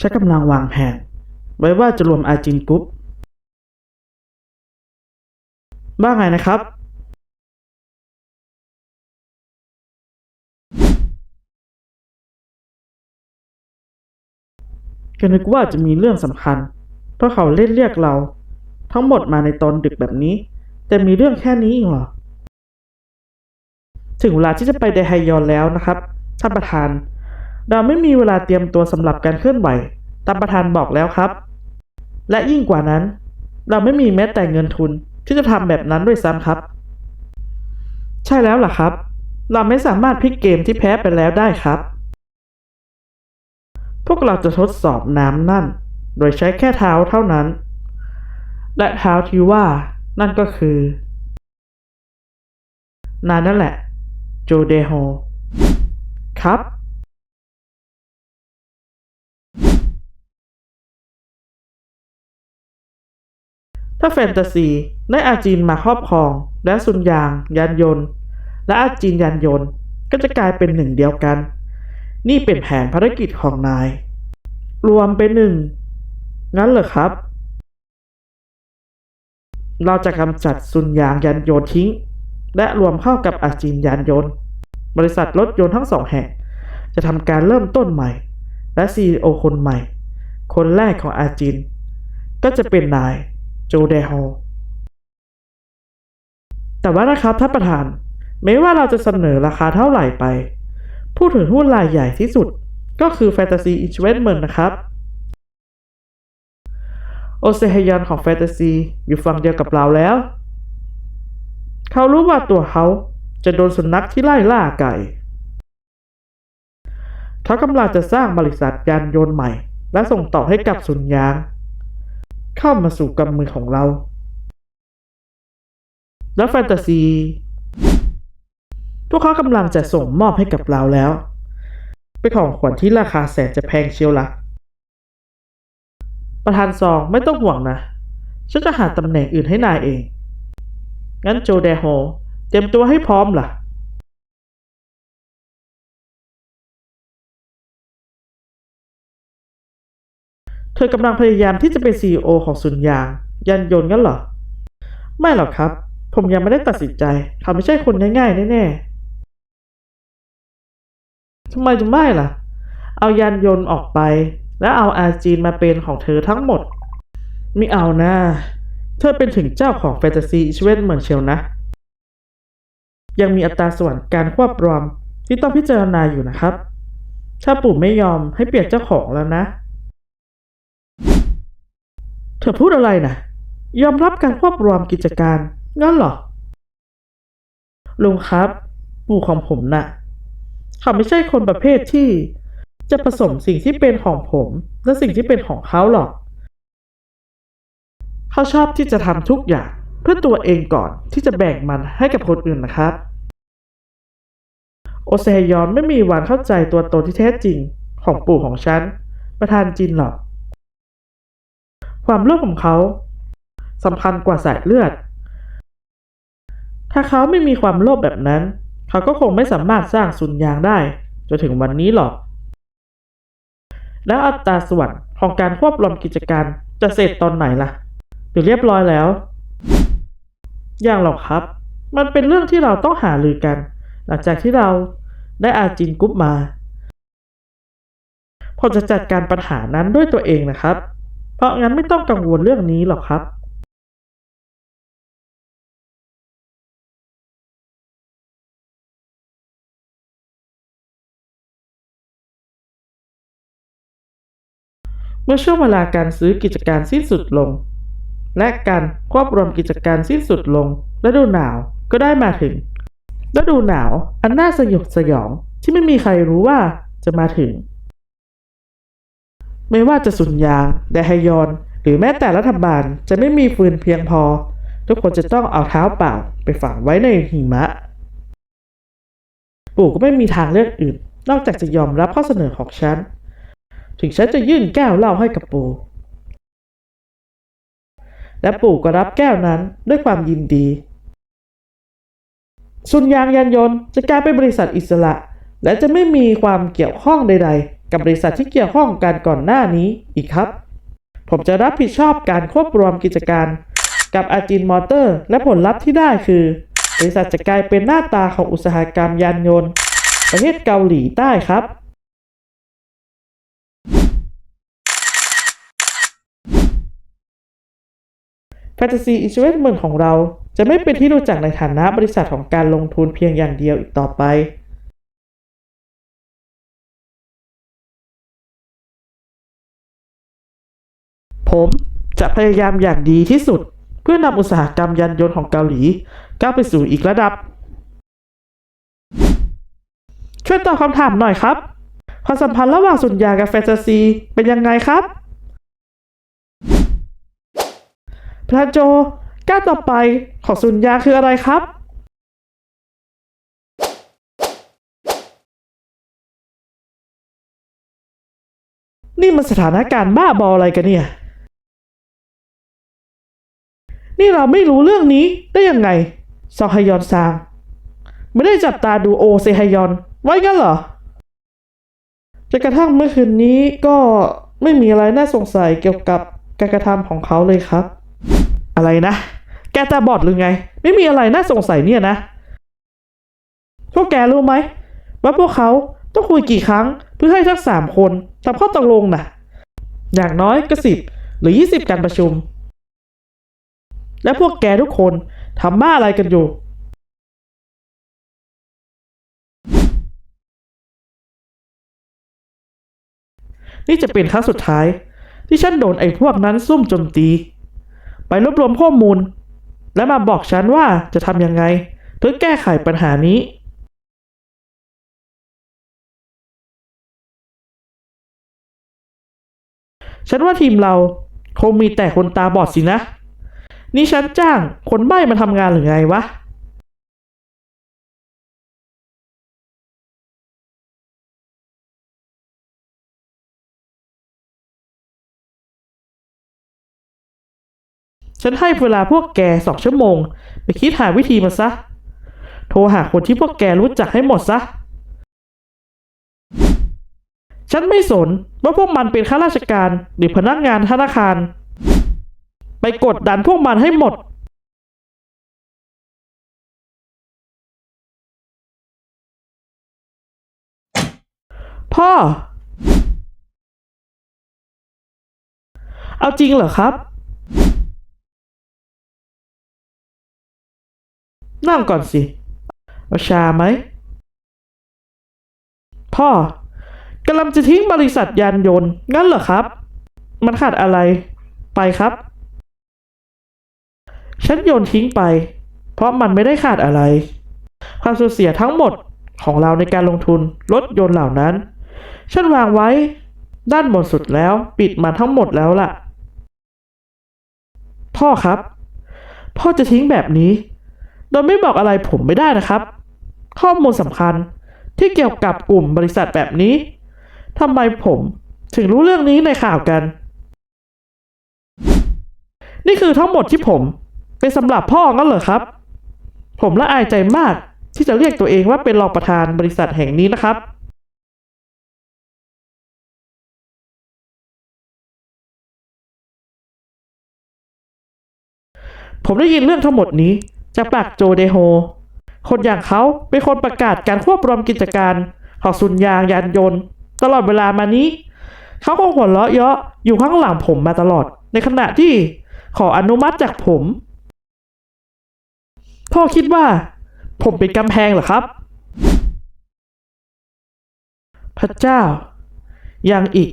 ฉันกำลังวางแผนไว้ว่าจะรวมอาจินกรุ๊ปว่างไงนะครับ ก็นึกว่าจะมีเรื่องสำคัญ เพราะเขาเล่นเรียกเรา ทั้งหมดมาในตอนดึกแบบนี้ แต่มีเรื่องแค่นี้เองเหรอ ถึงเวลาที่จะไปไดไฮยอนแล้วนะครับ ท่านประธาน เราไม่มีเวลาเตรียมตัวสำหรับการเคลื่อนไหว ตามประธานบอกแล้วครับ และยิ่งกว่านั้น เราไม่มีแม้แต่เงินทุนที่จะทำแบบนั้นด้วยซ้ำครับ ใช่แล้วล่ะครับ เราไม่สามารถพลิกเกมที่แพ้ไปแล้วได้ครับ พวกเราจะทดสอบน้ำนั่น โดยใช้แค่เท้าเท่านั้น และเท้าที่ว่านั่นก็คือนายนั่นแหละ โจเดโฮ ครับ ถ้าแฟนตาซีได้อาจีนมาครอบครอง และสุนยาง ยานยนต์ และอาจีนยานยนต์ก็จะกลายเป็นหนึ่งเดียวกัน นี่เป็นแผนภารกิจของนาย รวมเป็นหนึ่ง งั้นเหรอครับ เราจะกำจัดสุนยางยานยนต์ทิ้ง และรวมเข้ากับอาจีนยานยนต์ บริษัทรถยนต์ทั้งสองแห่ง จะทำการเริ่มต้นใหม่ และ CEO คนใหม่ คนแรกของอาจิน ก็จะเป็นนาย จเดโฮแต่ว่านะครับท่านประธาน ไม่ว่าเราจะเสนอราคาเท่าไหร่ไป ผู้ถือหุ้นรายใหญ่ที่สุดก็คือ Fantasy Investment นะครับ โอเซฮยอนของ Fantasy อยู่ฝั่งเดียวกับเราแล้ว เขารู้ว่าตัวเขาจะโดนสุนัขที่ไล่ล่าไก่ เขากำลังจะสร้างบริษัทยานยนต์ใหม่ และส่งต่อให้กับสุนยาง เข้ามาสู่กำมือของเรา และแฟนตาซี พวกเขากำลังจะส่งมอบให้กับเราแล้ว เป็นของขวัญที่ราคาแสนจะแพงเชียวละประธานซองไม่ต้องห่วงนะ ฉันจะหาตำแหน่งอื่นให้นายเอง งั้นโจเดโฮเตรียมตัวให้พร้อมล่ะ เธอกำลังพยายามที่จะเป็น CEO ของสุนยาง ยันยนต์งั้นเหรอ ไม่หรอกครับ ผมยังไม่ได้ตัดสินใจเขาไม่ใช่คนง่ายๆแน่ๆทำไมจะไม่ล่ะ เอายานยนต์ออกไป แล้วเอาอาจีนมาเป็นของเธอทั้งหมดไม่เอานะ เธอเป็นถึงเจ้าของแฟนตาซีอีเวนเหมือนเชียวนะ ยังมีอัตราส่วนการควบรวมที่ต้องพิจารณาอยู่นะครับ ถ้าปู่ไม่ยอมให้เปลี่ยนเจ้าของแล้วนะ อพูดอะไรนะยอมรับการควบรวมกิจการ งั้นเหรอ ลุงครับ ปู่ของผมน่ะ เขาไม่ใช่คนประเภทที่ จะผสมสิ่งที่เป็นของผม และสิ่งที่เป็นของเขาหรอก เขาชอบที่จะทำทุกอย่างเพื่อตัวเองก่อนที่จะแบ่งมันให้กับคนอื่นนะครับ โอเซยอนไม่มีวันเข้าใจตัวตนที่แท้จริงของปู่ของฉัน ประธานจินหรอก ความโลภของเขาสำคัญกว่าสายเลือด ถ้าเขาไม่มีความโลภแบบนั้น เขาก็คงไม่สามารถสร้างสุนยางได้จนถึงวันนี้หรอก แล้วอัตราส่วนของการควบรวมกิจการจะเสร็จตอนไหนล่ะ หรือเรียบร้อยแล้ว อย่างหรอกครับ มันเป็นเรื่องที่เราต้องหารือกัน หลังจากที่เราได้อาจินกุ๊ปมา ผมจะจัดการปัญหานั้นด้วยตัวเองนะครับ เพราะงั้นไม่ต้องกังวลเรื่องนี้หรอกครับเมื่อช่วงเวลาการซื้อกิจการสิ้นสุดลง และการควบรวมกิจการสิ้นสุดลงฤดูหนาวก็ได้มาถึงฤดูหนาวอันน่าสยดสยองที่ไม่มีใครรู้ว่าจะมาถึง ไม่ว่าจะสุนยางไดฮยอน หรือแม้แต่รัฐบาลจะไม่มีฟืนเพียงพอ ทุกคนจะต้องเอาเท้าเปล่าไปฝังไว้ในหิมะ ปู่ก็ไม่มีทางเลือกอื่น นอกจากจะยอมรับข้อเสนอของฉัน ถึงฉันจะยื่นแก้วเหล้าให้กับปู่และปู่ก็รับแก้วนั้นด้วยความยินดีสุนยางยานยนต์จะกลายเป็นบริษัทอิสระ และจะไม่มีความเกี่ยวข้องใด กับบริษัทที่เกี่ยวข้องกันก่อนหน้านี้อีกครับ ผมจะรับผิดชอบการควบรวมกิจการ กับอาจินมอเตอร์ และผลลัพธ์ที่ได้คือบริษัทจะกลายเป็นหน้าตาของอุตสาหกรรมยานยนต์ ประเทศเกาหลีใต้ครับ Fantasy Investment ของเราจะไม่เป็นที่รู้จักในฐานะบริษัทของการลงทุนเพียงอย่างเดียวอีกต่อไป ผมจะพยายามอย่างดีที่สุด เพื่อนำอุตสาหกรรมยานยนต์ของเกาหลีก้าวไปสู่อีกระดับ ช่วยตอบคำถามหน่อยครับความสัมพันธ์ระหว่างสุนยากับแฟนตาซีเป็นยังไงครับ พระโจก้าวต่อไปของสุนยาคืออะไรครับ นี่มันสถานการณ์บ้าบออะไรกันเนี่ย นี่เราไม่รู้เรื่องนี้ได้ยังไง ซอฮยอนซาง ไม่ได้จับตาดูโอเซฮยอน ไว้กันเหรอจนกระทั่งเมื่อคืนนี้ก็ไม่มีอะไรน่าสงสัยเกี่ยวกับการกระทำของเขาเลยครับ อะไรนะ แกตาบอดหรือไง ไม่มีอะไรน่าสงสัยเนี่ยนะ พวกแกรู้ไหมว่าพวกเขาต้องคุยกี่ครั้งเพื่อให้ทั้งสามคนทำข้อตกลงน่ะ อย่างน้อยก็สิบหรือยี่สิบการประชุม และพวกแกทุกคนทำบ้าอะไรกันอยู่ นี่จะเป็นครั้งสุดท้าย ที่ฉันโดนไอ้พวกนั้นซุ่มโจมตี ไปรวบรวมข้อมูล และมาบอกฉันว่าจะทำยังไง เพื่อแก้ไขปัญหานี้ฉันว่าทีมเราคงมีแต่คนตาบอดสินะ นี่ฉันจ้างคนใบ้มาทำงานหรือไงวะฉันให้เวลาพวกแกสองชั่วโมง ไปคิดหาวิธีมาซะ โทรหาคนที่พวกแกรู้จักให้หมดซะ ฉันไม่สนว่าพวกมันเป็นข้าราชการหรือพนักงานธนาคาร ไปกดดันพวกมันให้หมดพ่อ เอาจริงเหรอครับ นั่งก่อนสิ เอาชาไหม พ่อกำลังจะทิ้งบริษัทยานยนต์ งั้นเหรอครับ มันขาดอะไร ไปครับ ฉันโยนทิ้งไป เพราะมันไม่ได้ขาดอะไร ความสูญเสียทั้งหมดของเราในการลงทุนรถยนต์เหล่านั้น ฉันวางไว้ ด้านบนสุดแล้วปิดมันทั้งหมดแล้วล่ะ พ่อครับ พ่อจะทิ้งแบบนี้ โดยไม่บอกอะไรผมไม่ได้นะครับ ข้อมูลสำคัญที่เกี่ยวกับกลุ่มบริษัทแบบนี้ทำไมผมถึงรู้เรื่องนี้ในข่าวกัน นี่คือทั้งหมดที่ผม เป็นสำหรับพ่องั้นเหรอครับ ผมละอายใจมากที่จะเรียกตัวเองว่าเป็นรองประธานบริษัทแห่งนี้นะครับ ผมได้ยินเรื่องทั้งหมดนี้ จากปากโจเดโฮ คนอย่างเขาเป็นคนประกาศการควบรวมกิจการของสุนยางยานยนต์ ตลอดเวลามานี้ เขาคงหัวเราะเยาะอยู่ข้างหลังผมมาตลอด ในขณะที่ขออนุมัติจากผม พ่อคิดว่า ผมเป็นกำแพงเหรอครับ พระเจ้า ยังอีก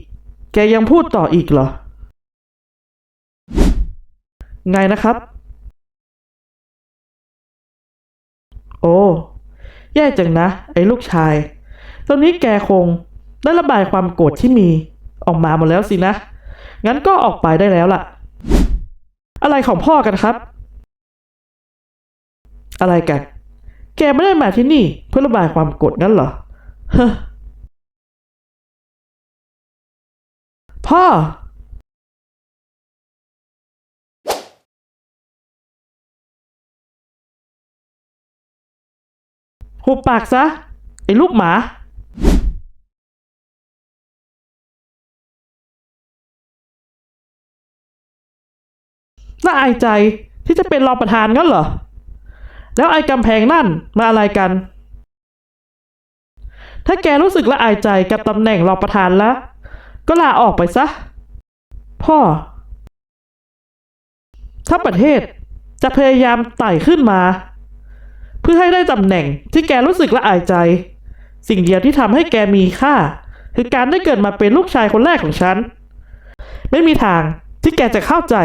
แกยังพูดต่ออีกเหรอ ไงนะครับ โอ้ แย่จังนะ ไอ้ลูกชาย ตอนนี้แกคงได้ระบายความโกรธที่มีออกมาหมดแล้วสินะ งั้นก็ออกไปได้แล้วล่ะ อะไรของพ่อกันครับ อะไรกัน แกไม่ได้มาที่นี่เพื่อระบายความโกรธนั่นเหรอเฮ้พ่อ หุบปากซะ ไอ้ลูกหมา น่าอายใจที่จะเป็นรองประธานงั้นเหรอ แล้วไอ้กำแพงนั่นมาอะไรกัน ถ้าแกรู้สึกละอายใจกับตำแหน่งรองประธานแล้ว ก็ลาออกไปซะ พ่อ ถ้าประเทศจะพยายามไต่ขึ้นมา เพื่อให้ได้ตำแหน่งที่แกรู้สึกละอายใจ สิ่งเดียวที่ทำให้แกมีค่า คือการได้เกิดมาเป็นลูกชายคนแรกของฉัน ไม่มีทางที่แกจะเข้าใจ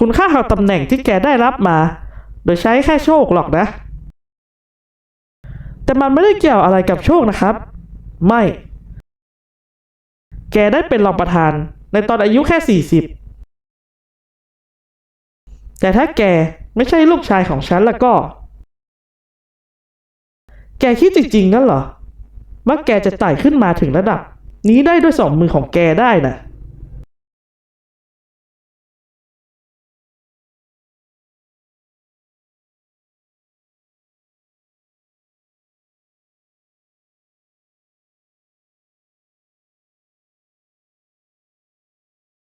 คุณค่าของตำแหน่งที่แกได้รับมา โดยใช้แค่โชคหรอกนะ แต่มันไม่ได้เกี่ยวอะไรกับโชคนะครับ ไม่ แกได้เป็นรองประธานในตอนอายุแค่สี่สิบแต่ถ้าแกไม่ใช่ลูกชายของฉันแล้วก็ แกคิดจริงๆงั้นเหรอ ว่าแกจะไต่ขึ้นมาถึงระดับ นี้ได้ด้วยสองมือของแกได้น่ะ